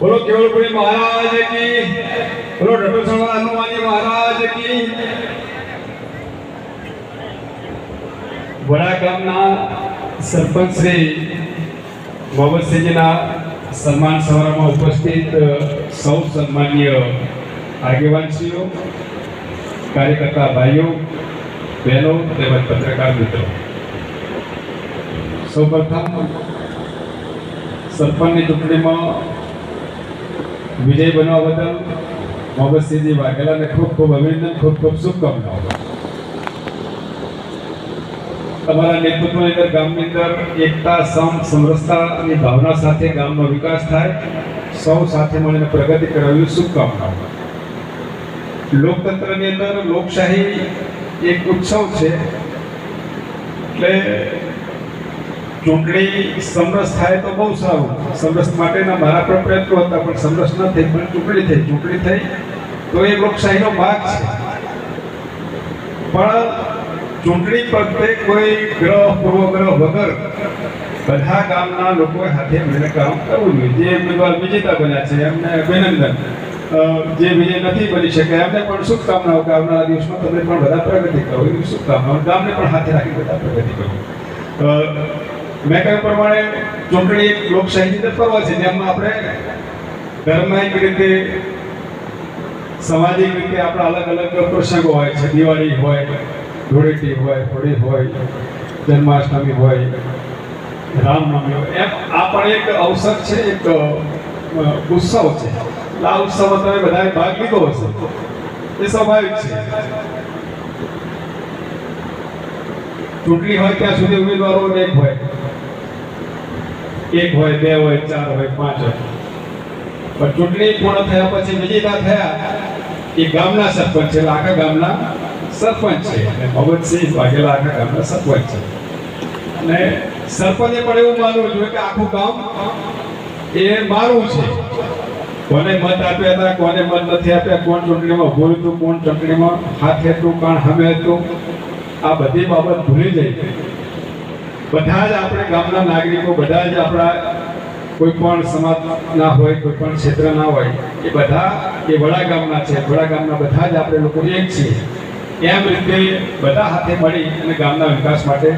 બોલો કેવલપુરી મહારાજ કી બોલો ડટોસણા હનુમાનજી મહારાજ કી વડા ગામના સરપંચ શ્રી મોહમ્મદસિંહજીના સન્માન સમારોહમાં ઉપસ્થિત સૌ સન્માનીય આગેવાનશ્રીઓ, કાર્યકર્તા ભાઈઓ, બહેનો તેમજ પત્રકાર મિત્રો. સૌપ્રથમ સરપંચની ચૂંટણીમાં વિજય બનવા બદલ મોહમ્મદસિંહજી વાઘેલાને ખૂબ ખૂબ અભિનંદન, ખૂબ ખૂબ શુભકામનાઓ. તમારા નેતૃત્વની અંદર ગામની અંદર એકતા સમ સમરસતાની ભાવના સાથે ગામનો વિકાસ થાય. સૌ સાથે મળીને પ્રગતિ કરાવવી શુભકામનાઓ. લોકતંત્રની અંદર લોકશાહી એક ઉત્સવ છે. એટલે ચૂંટણી સમરસ થાય તો બહુ સારું. સમરસ માટેના મારા પણ પ્રયત્નો હતા, પણ સમરસ ન થઈ, પણ ચૂંટણી થઈ. ચૂંટણી થઈ તો એ લોકશાહીનો ભાગ છે. પણ ચૂંટણી વખતે કોઈ ગ્રહ, પૂર્વગ્રહ વગર બધા ગામના લોકોએ હાથે મળીને કામ કરવું જોઈએ. જે ઉમેદવાર વિજેતા બન્યા છે, એમને અભિનંદન. જે વિજય નથી બની શકે એમને પણ શુભકામનાઓ કે આવનારા દિવસમાં તમે પણ બધા પ્રગતિ કરો. એવી શુભકામનાઓ ગામને પણ હાથે રાખી બધા પ્રગતિ કરો. મેં કહ્યું પ્રમાણે ચૂંટણી એક લોકશાહીની અંદર છે, જેમાં આપણે ધર્માયિક રીતે, સામાજિક રીતે આપણા અલગ અલગ પ્રસંગો હોય છે, દિવાળી હોય, ધૂળેટી હોય, હોળી હોય, જન્માષ્ટમી હોય, રામનવમી હોય, એમ આ પણ એક અવસર છે, એક ઉત્સવ છે. આ ઉત્સવમાં તમે બધાએ ભાગ લીધો હશે. એ સ્વાભાવિક છે. ચૂંટણી હોય ત્યાં સુધી ઉમેદવારો એક હોય. એક હોય, બે હોય, ચાર હોય, પાંચ હોય. પણ ચૂંટણી પૂર્ણ થયા પછી વિજેતા થયા એ ગામના સરપંચ છે. આખા ગામના સરપંચ છે. અને ભગતસિંહ વાઘેલા આખા ગામના સરપંચ છે. અને સરપંચે પણ એવું માનવું જોઈએ કે આખું ગામ એ મારું છે. કોને મત આપ્યા હતા, કોને મત નથી આપ્યા, કોણ ચૂંટણીમાં ભૂલ હતું, કોણ ચૂંટણીમાં હાથ હતું, કોણ હમે હતું, આ બધી બાબત ભૂલી જઈ. બધા જ આપણે ગામના નાગરિકો, બધા જ આપણા કોઈ પણ સમાજના હોય, કોઈ પણ ક્ષેત્ર ના હોય, એ બધા એ વડા ગામના છે. વડા ગામના બધા જ આપણે લોકો એક છીએ. એમ રીતે બધા હાથે મળી અને ગામના વિકાસ માટે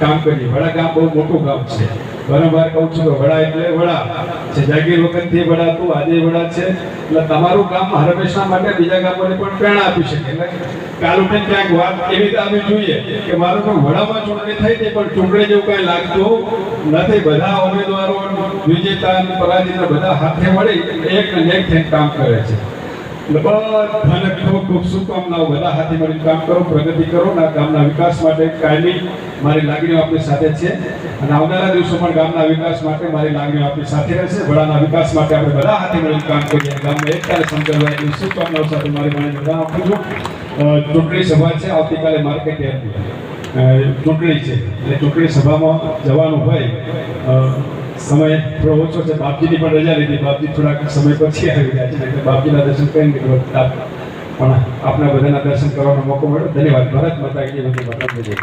કામ કરીએ. વડા ગામ બહુ મોટું ગામ છે. વારંવાર કહું છું, વડા એટલે વડા. છે જાગીર વખતથી વડા તું આજે વડા છે. એટલે તમારું કામ હંમેશા માટે બીજા ગામોને પણ પ્રેરણા આપી શકે. એટલે કાલ ઉઠીને ક્યાંક વાત એવી રીતે આપણે જોઈએ કે મારું તો વડામાં ચૂંટણી થઈ હતી, પણ ચૂંટણી જેવું કઈ લાગતું નથી. બધા ઉમેદવારો, વિજેતા પરાજિત બધા હાથે મળી એક ને એક કામ કરે છે. બધાને ખૂબ ખૂબ શુભકામનાઓ. બધા હાથે મળીને કામ કરો પ્રગતિ કરો ના ગામના વિકાસ માટે કાયમી મારી લાગણીઓ આપણી સાથે છે. અને આવનારા દિવસો ગામના વિકાસ માટે મારી લાગણીઓ આપણી સાથે રહેશે. વડાના વિકાસ માટે આપણે બધા હાથે મળીને કામ કરીએ. ગામને એકતાને સમજાવવા એટલી શુભકામનાઓ સાથે મારી મને બધા આપું છું. ચૂંટણી સભા છે. આવતીકાલે માર્કેટ યાર્ડમાં. અ, ચૂંટણી છે. એટલે ચૂંટણી સભામાં જવાનું હોય. સમય થોડો ઓછો છે, બાપજીની પણ રજા લીધી. બાપજી થોડાક સમય પછી આવી ગયા છે, એટલે બાપજીના દર્શન કરી નીકળો પણ આપણા બધાના દર્શન કરવાનો મોકો મળ્યો. ધન્યવાદ. ભારત માતા કી બધી જય.